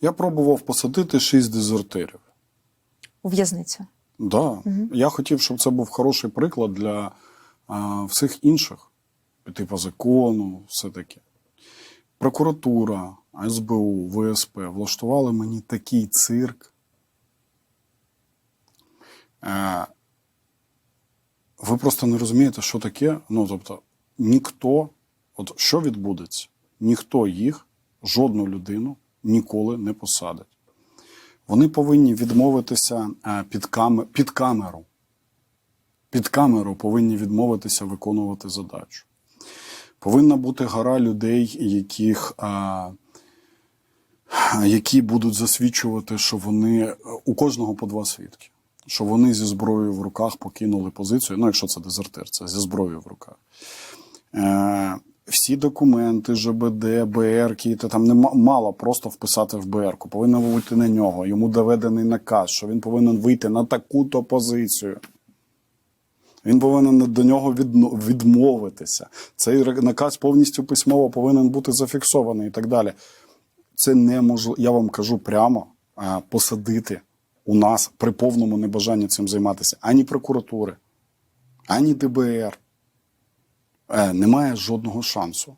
Я пробував посадити шість дезертирів. у в'язницю. Да. Я хотів, щоб це був хороший приклад для а, всіх інших. Піти по закону, все таке. Прокуратура, СБУ, ВСП влаштували мені такий цирк. Е, ви просто не розумієте, що таке. Ну, тобто, ніхто, от що відбудеться, ніхто їх, жодну людину ніколи не посадить. Вони повинні відмовитися е, під, кам... під камеру. Під камеру повинні відмовитися виконувати задачу. Повинна бути гора людей, яких, а, які будуть засвідчувати, що вони у кожного по два свідки, що вони зі зброєю в руках покинули позицію. Ну, якщо це дезертир, це зі зброєю в руках. Е, всі документи, ЖБД, БРки, та там не мало просто вписати в БРку. Повинно вийти на нього. Йому доведений наказ, що він повинен вийти на таку-то позицію. Він повинен до нього відмовитися. Цей наказ повністю письмово повинен бути зафіксований і так далі. Це неможливо, я вам кажу прямо, посадити у нас при повному небажанні цим займатися ані прокуратури, ані ДБР. Е, Немає жодного шансу.